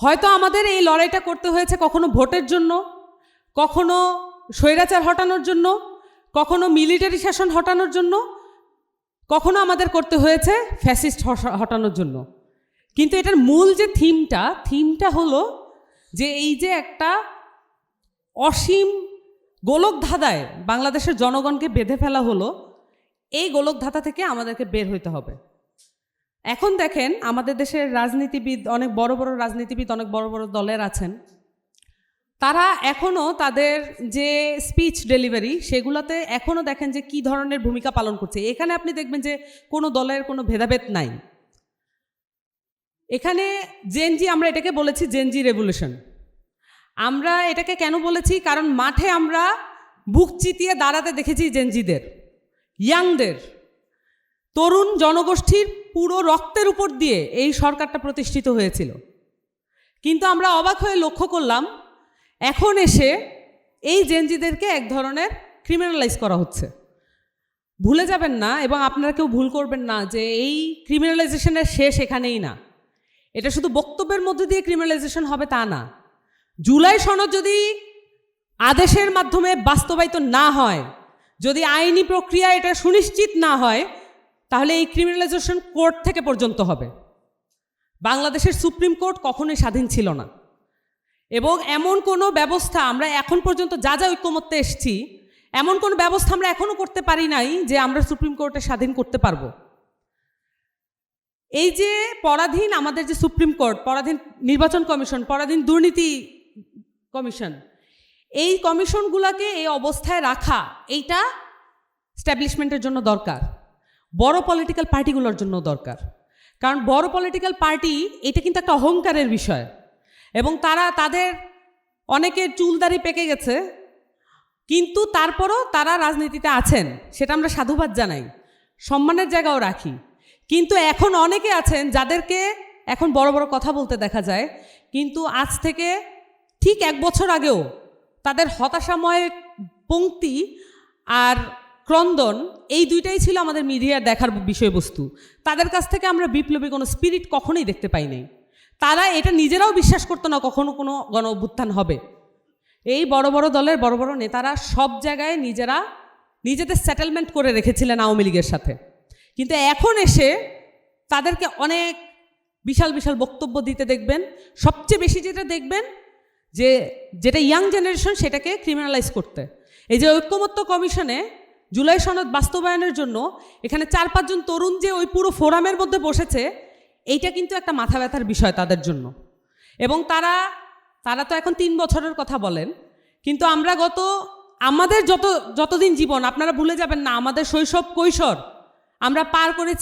হয়তো আমাদের এই লড়াইটা করতে হয়েছে কখনো ভোটের জন্য, কখনো স্বৈরাচার হটানোর জন্য, কখনো মিলিটারি শাসন হটানোর জন্য, কখনো আমাদের করতে হয়েছে ফ্যাসিস্ট হটানোর জন্য। কিন্তু এটার মূল যে থিমটা থিমটা হলো যে এই যে একটা অসীম গোলক ধাঁধায় বাংলাদেশের জনগণকে বেঁধে ফেলা হলো, এই গোলক ধাঁধা থেকে আমাদেরকে বের হইতে হবে। এখন দেখেন আমাদের দেশের রাজনীতিবিদ, অনেক বড় বড় রাজনীতিবিদ, অনেক বড় বড় দলের আছেন। তারা এখনও তাদের যে স্পিচ ডেলিভারি সেগুলোতে এখনও দেখেন যে কি ধরনের ভূমিকা পালন করছে। এখানে আপনি দেখবেন যে কোনো দলের কোনো ভেদাভেদ নাই। এখানে জেনজি আমরা এটাকে বলেছি জেনজি রেভলিউশন আমরা এটাকে কেন বলেছি? কারণ মাঠে আমরা বুক চিতিয়ে দাঁড়াতে দেখেছি জেনজিদের ইয়াংদের তরুণ জনগোষ্ঠীর পুরো রক্তের উপর দিয়ে এই সরকারটা প্রতিষ্ঠিত হয়েছিল। কিন্তু আমরা অবাক হয়ে লক্ষ্য করলাম, এখন এসে এই জেনজিদেরকে এক ধরনের ক্রিমিনালাইজ করা হচ্ছে। ভুলে যাবেন না এবং আপনারা কেউ ভুল করবেন না যে এই ক্রিমিনালাইজেশনের শেষ এখানেই না। এটা শুধু বক্তব্যের মধ্যে দিয়ে ক্রিমিনালাইজেশন হবে তা না। জুলাই সনদ যদি আদেশের মাধ্যমে বাস্তবায়িত না হয়, যদি আইনি প্রক্রিয়া এটা সুনিশ্চিত না হয় তাহলে এই ক্রিমিনালাইজেশন কোর্ট থেকে পর্যন্ত হবে। বাংলাদেশের সুপ্রিম কোর্ট কখনোই স্বাধীন ছিল না। এবং এমন কোনো ব্যবস্থা আমরা এখন পর্যন্ত যা যা ঐক্যমত্যে এসছি, এমন কোনো ব্যবস্থা আমরা এখনও করতে পারি নাই যে আমরা সুপ্রিম কোর্টে স্বাধীন করতে পারব। এই যে পরাধীন আমাদের যে সুপ্রিম কোর্ট, পরাধীন নির্বাচন কমিশন, পরাধীন দুর্নীতি কমিশন, এই কমিশনগুলোকে এই অবস্থায় রাখা, এইটা স্ট্যাবলিশমেন্টের জন্য দরকার। বড় পলিটিক্যাল পার্টিগুলোর জন্য দরকার। কারণ বড় পলিটিক্যাল পার্টি এটা কিন্তু একটা অহংকারের বিষয়। এবং তারা তাদের অনেকের চুলদারি পেকে গেছে, কিন্তু তারপরও তারা রাজনীতিতে আছেন, সেটা আমরা সাধুবাদ জানাই। সম্মানের জায়গাও রাখি। কিন্তু এখন অনেকে আছেন যাদেরকে এখন বড় বড় কথা বলতে দেখা যায়, কিন্তু আজ থেকে ঠিক এক বছর আগেও তাদের হতাশাময় পংক্তি আর ক্রন্দন, এই দুইটাই ছিল আমাদের মিডিয়ার দেখার বিষয়বস্তু। তাদের কাছ থেকে আমরা বিপ্লবী কোনো স্পিরিট কখনোই দেখতে পাই নাই। তারা এটা নিজেরাও বিশ্বাস করতো না কখনো কোনো গণ অভ্যুত্থান হবে। এই বড় বড় দলের বড় বড় নেতারা সব জায়গায় নিজেরা নিজেদের সেটেলমেন্ট করে রেখেছিলেন আওয়ামী লীগের সাথে। কিন্তু এখন এসে তাদেরকে অনেক বিশাল বিশাল বক্তব্য দিতে দেখবেন। সবচেয়ে বেশি যেটা দেখবেন যে, যেটা ইয়াং জেনারেশন সেটাকে ক্রিমিনালাইজ করতে। এই যে ঐক্যমত্য কমিশনে জুলাই সনদ বাস্তবায়নের জন্য এখানে চার পাঁচজন তরুণ যে ওই পুরো ফোরামের মধ্যে বসেছে, এইটা কিন্তু একটা মাথা ব্যথার বিষয় তাদের জন্য। এবং তারা তারা তো এখন তিন বছরের কথা বলেন, কিন্তু আমরা গত, আমাদের যত, যতদিন জীবন, আপনারা ভুলে যাবেন না, আমাদের শৈশব কৈশোর আমরা পার করেছি